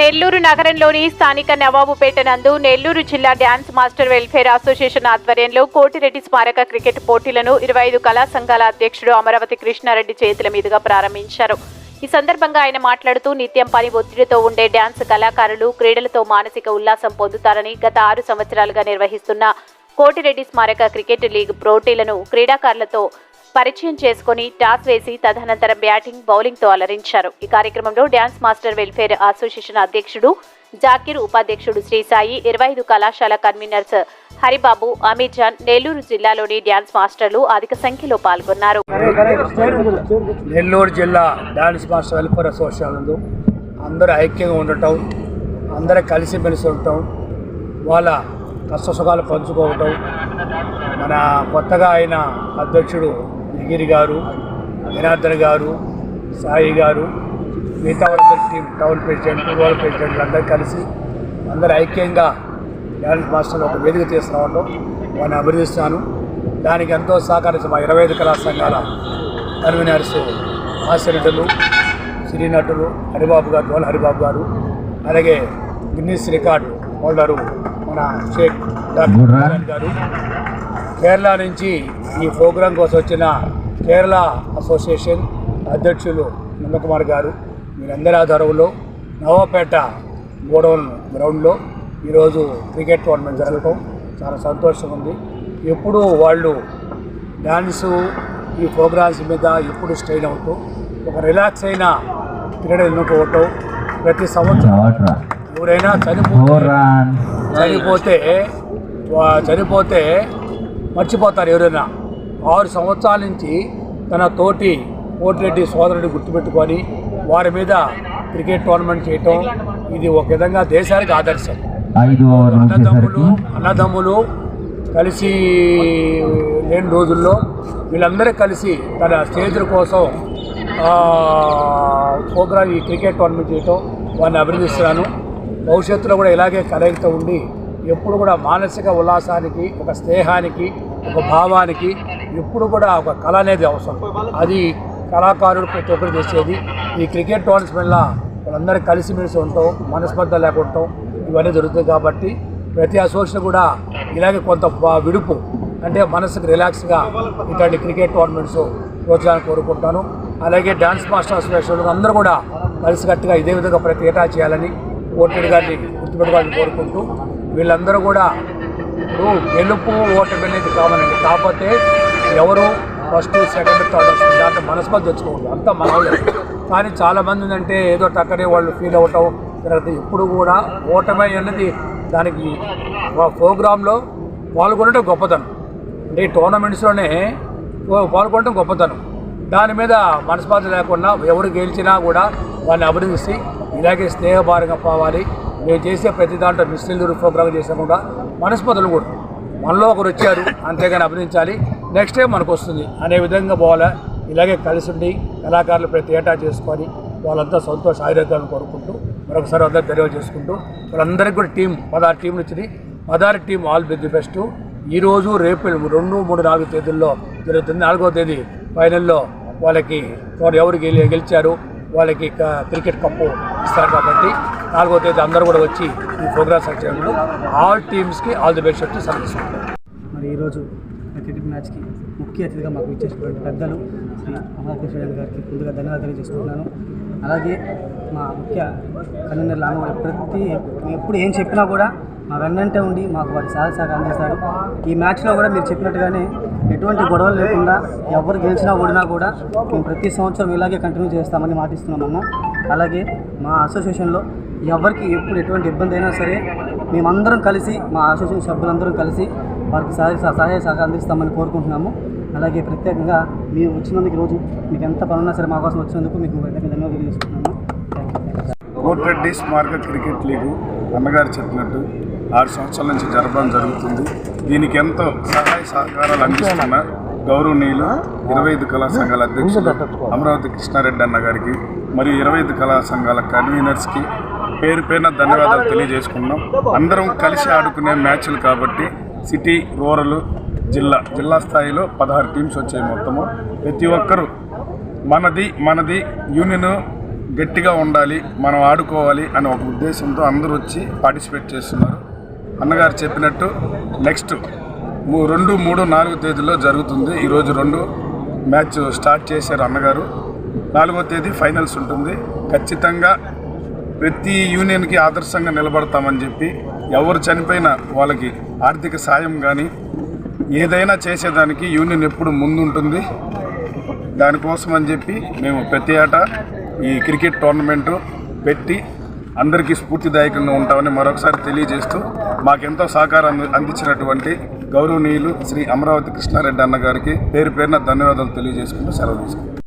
నెల్లూరు నగరంలోని స్థానిక నవాబుపేట నందు నెల్లూరు జిల్లా డ్యాన్స్ మాస్టర్ వెల్ఫేర్ అసోసియేషన్ ఆధ్వర్యంలో కోటిరెడ్డి స్మారక క్రికెట్ పోటీలను ఇరవై ఐదు కళా సంఘాల అధ్యక్షుడు అమరావతి కృష్ణారెడ్డి చేతుల మీదుగా ప్రారంభించారు. ఈ సందర్భంగా ఆయన మాట్లాడుతూ నిత్యం పని ఒత్తిడితో ఉండే డ్యాన్స్ కళాకారులు క్రీడలతో మానసిక ఉల్లాసం పొందుతారని గత ఆరు సంవత్సరాలుగా నిర్వహిస్తున్న కోటిరెడ్డి స్మారక క్రికెట్ లీగ్ పోటీలను క్రీడాకారులతో పరిచయం చేసుకుని టాస్ వేసి తదనంతరం బ్యాటింగ్ బౌలింగ్తో అలరించారు. ఈ కార్యక్రమంలో డ్యాన్స్ మాస్టర్ వెల్ఫేర్ అసోసియేషన్ అధ్యక్షుడు జాకీర్ ఉపాధ్యక్షుడు శ్రీసాయి ఇరవై ఐదు కళాశాల కన్వీనర్స్ హరిబాబు అమీర్జాన్ నెల్లూరు జిల్లాలోని డ్యాన్స్ మాస్టర్లు అధిక సంఖ్యలో పాల్గొన్నారు. నెల్లూరు జిల్లా డాన్స్ మాస్టర్ వెల్ఫేర్ అసోసియేషన్ అందరూ ఐక్యంగా ఉండటం అందరూ కలిసిమెలిసి ఉండటం వాళ్ళ కష్ట సుఖాలు పంచుకోవటం మన కొత్తగా అయిన అధ్యక్షుడు గిరి గారు జనార్దన్ గారు సాయి గారు మిగతా వాళ్ళందరి టీం టౌన్ ప్రెసిడెంట్ రూరల్ ప్రెసిడెంట్లు అందరూ కలిసి అందరూ ఐక్యంగా డ్యాన్స్ మాస్టర్ ఒక వేదిక తీసుకురావడం వాడిని అభినందిస్తాను దానికి ఎంతో సహకరించిన మా ఇరవై ఐదు కళా సంఘాల కన్వీనర్స్ హాస్యనటులు సినీ నటులు హరిబాబు గారు డోల్ హరిబాబు గారు అలాగే గిన్నీస్ రికార్డు హోల్డరు మన షేక్ డాక్టర్ గారు కేరళ నుంచి ఈ ప్రోగ్రాం కోసం వచ్చిన కేరళ అసోసియేషన్ అధ్యక్షులు నందకుమార్ గారు మీరందరి ఆధారంలో నవాపేట గోడౌన్ గ్రౌండ్లో ఈరోజు క్రికెట్ టోర్నమెంట్ జరగటం చాలా సంతోషంగా ఉంది. ఎప్పుడూ వాళ్ళు డ్యాన్సు ఈ ప్రోగ్రామ్స్ మీద ఎప్పుడు స్ట్రెయిన్ అవుతూ ఒక రిలాక్స్ అయిన క్రీడ ఎన్నుకోవటం ప్రతి సంవత్సరం ఎవరైనా చనిపోతే చనిపోతే చనిపోతే మర్చిపోతారు ఎవరైనా. ఆరు సంవత్సరాల నుంచి తన తోటి కోటిరెడ్డి సోదరుడిని గుర్తుపెట్టుకొని వారి మీద క్రికెట్ టోర్నమెంట్ చేయటం ఇది ఒక విధంగా దేశానికి ఆదర్శం. అన్నదమ్ములు అన్నదమ్ములు కలిసి లేని రోజుల్లో వీళ్ళందరూ కలిసి తన స్టేజ్ల కోసం ప్రోగ్రామ్ ఈ క్రికెట్ టోర్నమెంట్ చేయటం వారిని అభినందిస్తున్నాను. భవిష్యత్తులో కూడా ఇలాగే కలయికతో ఉండి ఎప్పుడు కూడా మానసిక ఉల్లాసానికి ఒక స్నేహానికి ఒక భావానికి ఎప్పుడు కూడా ఒక కళ అనేది అవసరం. అది కళాకారుడు ప్రతి ఒక్కరు చేసేది. ఈ క్రికెట్ టోర్నమెంట్లో వాళ్ళందరూ కలిసిమెలిసి ఉంటాం మనస్పర్ధ లేకుంటాం ఇవన్నీ జరుగుతాయి కాబట్టి ప్రతి అసోసియేషన్ కూడా ఇలాగే కొంత బా- విడుపు అంటే మనసుకు రిలాక్స్గా ఇట్లాంటి క్రికెట్ టోర్నమెంట్స్ ప్రోత్సాహం కోరుకుంటాను. అలాగే డ్యాన్స్ మాస్టర్ అసోసియేషన్ అందరూ కూడా కలిసికట్టుగా ఇదే విధంగా ప్రతి ఏటా చేయాలని ఓటెడ్ గారిని గుర్తుపెట్టుకోవాలని కోరుకుంటూ వీళ్ళందరూ కూడా గెలుపు ఓటమి అనేది కావాలండి కాకపోతే ఎవరు ఫస్ట్ సెకండ్ థర్డ్ వస్తుంది దాంట్లో మనస్పతి తెచ్చుకోకూడదు. అంతా మన కానీ చాలామంది ఏంటంటే ఏదో టక్కనే వాళ్ళు ఫీల్ అవటం తర్వాత ఇప్పుడు కూడా ఓటమి అన్నది దానికి ప్రోగ్రాంలో పాల్గొనడం గొప్పతనం. అంటే ఈ టోర్నమెంట్స్లోనే పాల్గొనడం గొప్పతనం. దాని మీద మనస్పర్ధ లేకుండా ఎవరు గెలిచినా కూడా వాళ్ళని అభినందిస్తే ఇలాగే స్నేహభారంగా పోవాలి. మేము చేసే ప్రతి దాంట్లో మిస్టిల్ ప్రోగ్రామ్ చేసినా కూడా మనస్పర్ధలు కూడా. మనలో ఒకరు వచ్చారు అంతేగాని అభినందించాలి. నెక్స్ట్ టైం మనకు వస్తుంది. అనే విధంగా పోవాలా? ఇలాగే కలిసి ఉండి కళాకారులు ప్రతి ఏటా చేసుకొని వాళ్ళంతా సంతోష ఆరోగ్యాలను కోరుకుంటూ మరొకసారి అందరూ తెలియజేసుకుంటూ వాళ్ళందరికీ కూడా టీం పదహారు టీంలు వచ్చింది పదహారు టీం ఆల్ ది బెస్ట్. ఈరోజు రేపు రెండు మూడు నాలుగు తేదీల్లో జరుగుతుంది. నాలుగో తేదీ ఫైనల్లో వాళ్ళకి వారు ఎవరు గెలి గెలిచారు? వాళ్ళకి క్రికెట్ కప్పు ఇస్తారు కాబట్టి నాలుగో తేదీ అందరూ కూడా వచ్చి ఈ ప్రోగ్రామ్ సెక్షన్లో ఆల్ టీమ్స్కి ఆల్ ది బెస్ట్ వచ్చి సమర్పిస్తున్నారు మరి ఈరోజు క్రికెట్ మ్యాచ్కి ముఖ్య అతిథిగా మాకు ఇచ్చేసినటువంటి పెద్దలు శ్రీ గారికి ముందుగా ధన్యవాదాలు చేసుకుంటున్నాను అలాగే మా ముఖ్య కన్వీనర్ లాంగ్ ప్రతి ఎప్పుడు ఏం చెప్పినా కూడా మా వెన్నంటే ఉండి మాకు వారి సహాయ సహకారం అందిస్తారు ఈ మ్యాచ్లో కూడా మీరు చెప్పినట్టుగానే ఎటువంటి గొడవలు లేకుండా ఎవరు గెలిచినా ఓడినా కూడా మేము ప్రతి సంవత్సరం ఇలాగే కంటిన్యూ చేస్తామని మాటిస్తున్నామన్న. అలాగే మా అసోసియేషన్లో ఎవరికి ఎప్పుడు ఎటువంటి ఇబ్బంది అయినా సరే మేమందరం కలిసి మా అసోసియేషన్ సభ్యులందరం కలిసి వారికి సహాయ సహాయ సహకారం అందిస్తామని కోరుకుంటున్నాము. అలాగే ప్రత్యేకంగా మీరు వచ్చినందుకు ఈరోజు మీకు ఎంత పనున్నా సరే మా కోసం వచ్చినందుకు మీకు ప్రత్యేకంగా ధన్యవాదాలు తెలియజేసుకుంటున్నాము. థ్యాంక్ స్మారక క్రికెట్ లీగు అన్నగారు చెప్పినట్టు ఆరు సంవత్సరాల నుంచి జరపడం జరుగుతుంది. దీనికి ఎంతో సహాయ సహకారాలు అందిస్తున్న గౌరవనీయులు ఇరవై ఐదు కళా సంఘాల అధ్యక్షులు అమరావతి కృష్ణారెడ్డి అన్న గారికి మరియు ఇరవై ఐదు కళా సంఘాల కన్వీనర్స్కి పేరు పైన ధన్యవాదాలు తెలియజేసుకున్నాం అందరం కలిసి ఆడుకునే మ్యాచ్లు కాబట్టి సిటీ రూరల్ జిల్లా జిల్లా స్థాయిలో పదహారు టీమ్స్ వచ్చాయి మొత్తము. ప్రతి ఒక్కరూ మనది మనది యూనియన్ గట్టిగా ఉండాలి మనం ఆడుకోవాలి అనే ఒక ఉద్దేశంతో అందరూ వచ్చి పార్టిసిపేట్ చేస్తున్నారు. అన్నగారు చెప్పినట్టు నెక్స్ట్ రెండు మూడు నాలుగు తేదీలో జరుగుతుంది. ఈరోజు రెండు మ్యాచ్ స్టార్ట్ చేశారు అన్నగారు. నాలుగో తేదీ ఫైనల్స్ ఉంటుంది. ఖచ్చితంగా ప్రతి యూనియన్కి ఆదర్శంగా నిలబడతామని చెప్పి ఎవరు చనిపోయినా వాళ్ళకి ఆర్థిక సాయం కానీ ఏదైనా చేసేదానికి యూనియన్ ఎప్పుడు ముందుంటుంది. దానికోసం అని చెప్పి మేము ప్రతి ఏటా ఈ క్రికెట్ టోర్నమెంటు పెట్టి అందరికీ స్ఫూర్తిదాయకంగా ఉంటామని మరొకసారి తెలియజేస్తూ మాకెంతో సహకారం అందించినటువంటి గౌరవనీయులు శ్రీ అమరావతి కృష్ణారెడ్డి అన్న గారికి పేరు పేరున ధన్యవాదాలు తెలియజేసుకుంటూ సెలవు తీసుకుంటాం